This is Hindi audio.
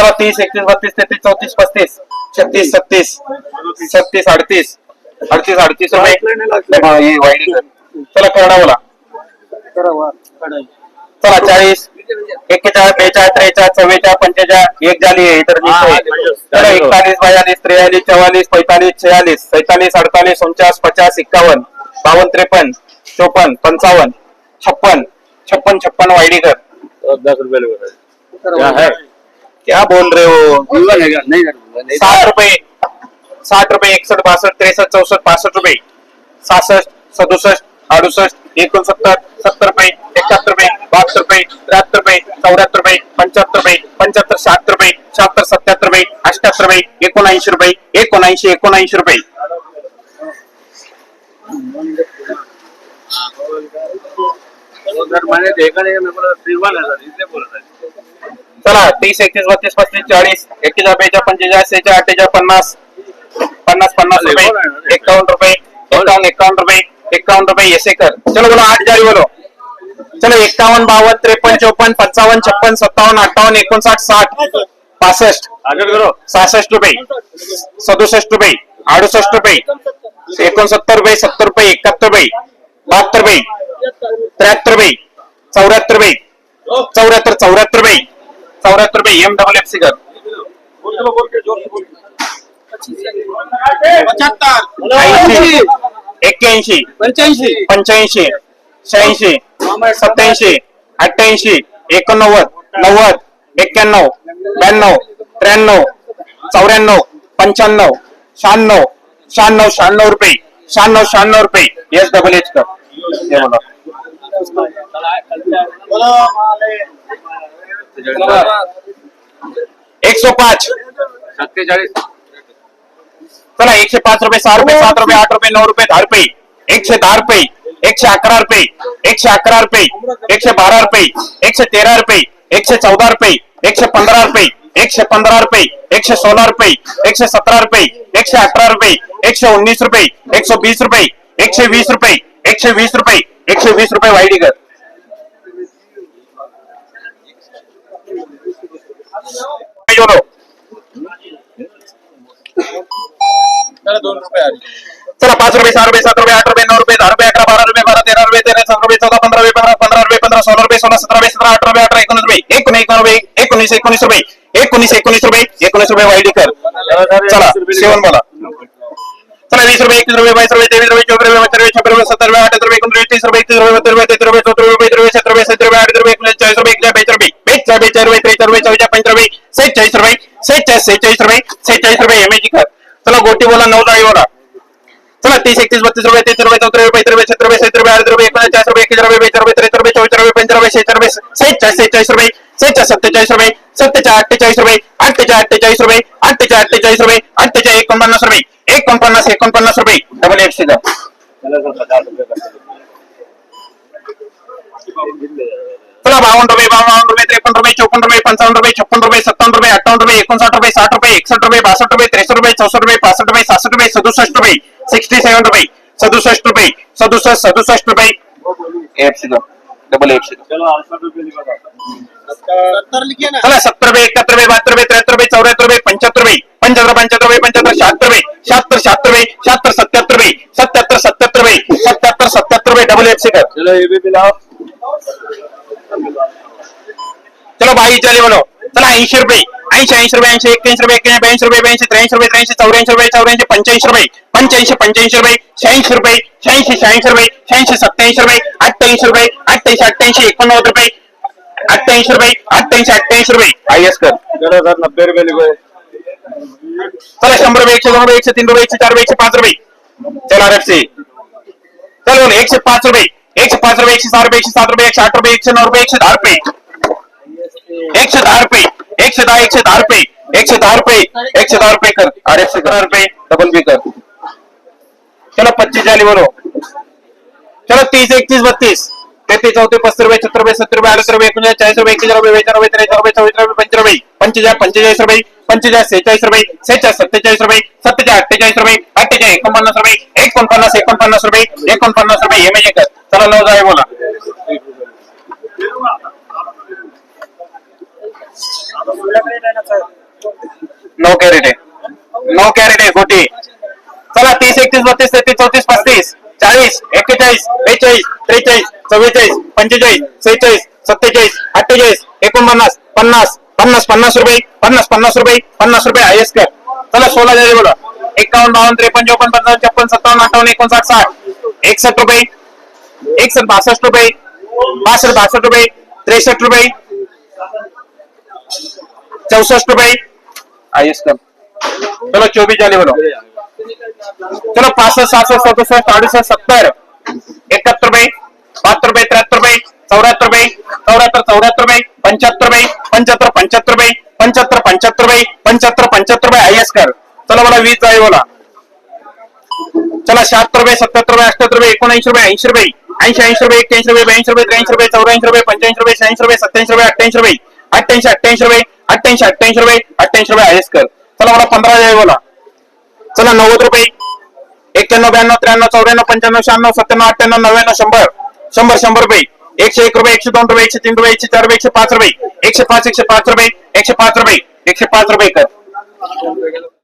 चला तीस एकतीस बत्तीस तेहतीस चौतीस पस्तीस छत्तीस सत्तीस छत्तीस अडतीस अडतीस अडतीस रुपये. चला करडा बोला. चला चाळीस एक्केचाळीस बेचाळीस त्रेचाळीस चव्वेचाळीस पंचेचाळीस एक झाली आहे इतर एकतालीस बयालीस त्रेचाळीस चौवालीस पैतालीस छयालीस सैतालीस अडतालीस उनचास पचास एक्कावन्न बावन्न त्रेपन्न चोपन्न पंचावन्न छप्पन छप्पन छप्पन वाईडीकर दस रुपये क्या बोल रहे हो? है नहीं साठ रुपये साठ रुपये एकसठ बासठ तिरसठ चौसष्ट पासष्ट रुपये। सहासष्ट सदुसष्ट अडुसष्ट एकोणसत्तर सत्तर रुपये एकाहत्तर रुपये बहात्तर रुपये त्र्याहत्तर रुपये चौऱ्याहत्तर रुपये पंच्याहत्तर रुपये पंच्याहत्तर शहात्तर रुपये शहात्तर सत्याहत्तर रुपये अठ्याहत्तर रुपये एकोणऐंशी रुपये एकोणऐंशी एकोणऐंशी रुपये। सर मैंने देखा नहीं मेरे को श्रीमान है इसलिए बोल रहा है। चला तीस एकतीस बत्तीस पस्तीस चाळीस एकेचाळीस बेचाळीस पंचेचाळीस सेहेचाळीस अठ्ठेचाळीस पन्नास पन्नास पन्नास रुपये एकावन्न रुपये एकावन्न एकावन्न रुपये एकावन्न रुपये ऐसे कर. चलो बोलो आठ जारी बोलो. चलो एकावन्न बावन्न त्रेपन्न चौपन्न पंचावन्न छप्पन सत्तावन्न अठ्ठावन्न एकोणसाठ साठ पासष्ट सहासष्ट रुपये सदुसष्ट रुपये अडुसष्ट रुपये एकोणसत्तर रुपये सत्तर रुपये एकाहत्तर रुपये बहात्तर रुपये त्र्याहत्तर रुपये चौऱ्याहत्तर रुपये चौऱ्याहत्तर चौऱ्याहत्तर रुपये चौऱ्याहत्तर रुपये एम डबल एफ सी कर ऐंशी. एक्क्याऐंशी. पंच्याऐंशी. पंच्याऐंशी. शहाऐंशी. सत्याऐंशी. अठ्ठ्याऐंशी. एकोणनव्वद. नव्वद. एक्क्याण्णव. ब्याण्णव. त्र्याण्णव. चौऱ्याण्णव. पंच्याण्णव. शहाण्णव. शहाण्णव शहाण्णव रुपये. शहाण्णव शहाण्णव रुपये. एस डबल एच कर हे चला एकशे पाच रुपये सहा रुपये सात रुपये आठ रुपये नऊ रुपये दहा रुपये एकशे दहा रुपये एकशे अकरा रुपये एकशे अकरा रुपये एकशे बारा रुपये एकशे तेरा रुपये एकशे चौदा रुपये एकशे पंधरा रुपये एकशे पंधरा रुपये एकशे सोळा रुपये एकशे सतरा रुपये एकशे अठरा रुपये एकशे उन्नीस रुपये एकशे बीस रुपये एकशे वीस रुपये एकशे वीस रुपये एकशे वीस रुपये वाईडीकर बोलो दोन रुपये आले चला, पाँच रुपये, सहा रुपये, सात रुपए आठ रुपए नौ रुपए रुपये, नऊ रुपये, दहा रुपये, अकरा, बारा रुपये, बारा, तेरा रुपये, तेरा चौदा रुपये, चौदा, पंधरा रुपये, पंधरा पंधरा रुपये, पंधरा, सोळा रुपये, सोळा, सतरा रुपये, सतरा, अठरा रुपये, अठरा, एकोणीस रुपये, एकोणीस एकोण रुपये, एकोणीस एकोणीस रुपये, एकोणीस एकोणीस रुपये एकोणीस रुपये वाईडीकर चला, सेवन बोला. चला, वीस रुपये, एकवीस रुपये, बावीस रुपये, तेवीस रुपये चौदा रुपये पंधरा रुपये छप्पन रुपये, सत्तर रुपये अठ्याहत्तर रुपये एकोणतीस तीस रुपये तीस रुपये बत्तीस रुपये तेहतीस रुपये चौदा रुपये पंधरा रुपये सत्तर रुपये सत्तर रुपये सत्तर रुपये रुपये त्रेचाळीस रुपये चौदा पंधरा रुपये सेहेचाळीस रुपये सेहेचाळीस सेहेचाळीस रुपये सेहेचाळीस रुपये एम कर। चला, गोटी बोला नऊ जाळी बोला। चला, तीस एकतीस बत्तीस, रुपये, तीस, रुपये चौदा रुपये पैत्र रुपये, सत्तर रुपये सत्तर रुपये अडीच रुपये एकोणचाळीस रुपये एकवीस रुपये बेचाळीस रुपये त्रेचाळीस रुपये चौदा रुपये पंधरा रुपये सेहेचाळीस रुपये सेहेचाळीस सेहेचाळीस रुपये सेहेचाळीस सत्तेचाळीस रुपये सत्तेचाळीस अठ्ठेचाळीस रुपये अठ्ठेचाळीस अठ्ठेचाळीस रुपये अठ्ठेचाळीस अठ्ठेचाळीस रुपये अठ्ठेचाळीस एकोणपन्नास रुपये। एकोणपन्नास एकोणपन्नास रुपये डबल एकशे रुपये बावन्न रुपये त्रेपन्न रुपये चौपन्न रुपये पंचावन्न रुपये छप्पन रुपये सत्तावन्न रुपये अठ्ठावन्न रुपये एकोणसाठ रुपये साठ रुपये एकसष्ट रुपये बासष्ट रुपये त्रेसष्ट रुपये चौसष्ट रुपये पासष्ट रुपये सहासष्ट रुपये सदुसष्ट रुपये सिक्स्टी सेवन रुपये सदुसष्ट रुपये सदुसष्ट सदुसष्ट रुपये एकशे दो डबल दो चलो सत्तर रुपये एकाहत्तर रुपये बहात्तर शहात्तर शहात्तर शहात्तर शहात्तर रुपये डबल एकशे कर चलो ये भी मिलाओ चलो बाईस झाले बोलो चला ऐंशी रुपये ऐंशी ऐंशी रुपये ऐंशी एक्क्याऐंशी रुपये ब्याऐंशी रुपये ब्याऐंशी त्र्याऐंशी रुपये त्र्याऐंशी चौऱ्याऐंशी रुपये चौऱ्याऐंशी पंच्याऐंशी रुपये पंच्याऐंशी पंच्याऐंशी रुपये शहाऐंशी रुपये शहाऐंशी शहाऐंशी रुपये शहाऐंशी सत्याऐंशी रुपये अठ्ठ्याऐंशी रुपये अठ्ठ्याऐंशी अठ्ठ्याऐंशी एकोणनव्वद रुपये अठ्ठ्याऐंशी रुपये अठ्ठ्याऐंशी अठ्ठ्याऐंशी रुपये आय एस कर चलो नब्बे रुपये लिखो चला शंभर रुपये एकशे दोन रुपये एकशे तीन रुपये एकशे चार रुपये एकशे पाच रुपये चला आर एफ सी चल एकशे पाच रुपये एकशे पाच रुपये एकशे सहा रुपये एकशे सात रुपये एकशे आठ रुपये एकशे नऊ रुपये एकशे दहा रुपये एकशे दहा रुपये एकशे दहा एकशे दहा रुपये एकशे दहा रुपये एकशे दहा रुपये कर आर एफ़ सी दहा रुपये डबल बी कर चलो पच्चीस झाली बोलो चलो तीस एकतीस बत्तीस तेहतीस चौतीस पस्तीस रुपये छत्तर रुपये सत्तर रुपये अडतीस रुपये एकोणचाळीस चाळीस रुपये एकशे रुपये बेचाळीस रुपये त्रेचाळीस रुपये चौतीस रुपये पंचवीस रुपये पंचेचाळीस पंचेचाळीस रुपये पंचेचाळीस सेहेचाळीस रुपये सेहेचाळीस सत्तेचाळीस रुपये सत्तेचाळीस अठ्ठेचाळीस रुपये अठ्ठेचाळीस एकोणपन्नास रुपये एकोणपन्नास एकोणपन्नास रुपये एकोणपन्नास रुपये ए कर चला नऊ जाय बोला आपल्याकडे नाही ना सर नो कॅरेट आहे नो कॅरेट आहे खोटी चला, तीस, एकतीस, बत्तीस, तेहतीस, चौतीस, पस्तीस चाळीस एक्केचाळीस, बेचाळीस, त्रेचाळीस, चव्वेचाळीस, पंचेचाळीस, सेहेचाळीस, सत्तेचाळीस, अठ्ठेचाळीस, एकोणपन्नास, पन्नास पन्नास पन्नास रुपये, पन्नास पन्नास रुपये पन्नास रुपये हायस्ट कर चला, सोळा झाले बोला. एकावन्न, बावन्न, त्रेपन्न, चौपन्न, पंचावन्न, छप्पन, सत्तावन्न, अठ्ठावन्न, एकोणसाठ, साठ, एकसष्ट रुपये, एकसष्ट, बासष्ट रुपये, बासष्ट बासष्ट रुपये, त्रेसष्ट रुपये, चौसष्ट रुपये हायस्ट कर चलो चौबीस झाले बोलो। चलो पासष्ट सहासष्ट सदुसष्ट अडुसष्ट सत्तर। एकाहत्तर रुपये बहात्तर रुपये त्र्याहत्तर रुपये चौऱ्याहत्तर रुपये चौऱ्याहत्तर चौऱ्याहत्तर रुपये पंच्याहत्तर रुपये पंच्याहत्तर पंच्याहत्तर रुपये पंच्याहत्तर पंच्याहत्तर रुपये पंच्याहत्तर पंच्याहत्तर रुपये हायस्ट कर चला मला वीस जाईल बोला। चला शहात्तर रुपये सत्याहत्तर रुपये अठ्याहत्तर रुपये एकोणऐंशी रुपये ऐंशी रुपये ऐंशी ऐंशी रुपये एक्क्याऐंशी रुपये ब्याऐंशी रुपये त्र्याऐंशी रुपये चौऱ्याऐंशी रुपये पंच्याऐंशी रुपये शहाऐंशी रुपये सत्याऐंशी रुपये अठ्ठ्याऐंशी रुपये अठ्ठ्याऐंशी अठ्ठ्याऐंशी रुपये अठ्ठ्याऐंशी अठ्ठ्याऐंशी रुपये अठ्ठ्याऐंशी रुपये आहेस कर. चला मला पंधरा जाय बोला. चला नव्वद रुपये. एक्क्याण्णव ब्याण्णव त्र्याण्णव चौऱ्याण्णव पंच्याण्णव शहाण्णव सत्त्याण्णव अठ्ठ्याण्णव नव्याण्णव शंभर. शंभर शंभर रुपये. एकशे एक रुपये एकशे दोन रुपये एकशे तीन रुपये एकशे चार रुपये एकशे पाच रुपये. एकशे पाच एकशे पाच रुपये एकशे पाच रुपये. एकशे पाच रुपये कर.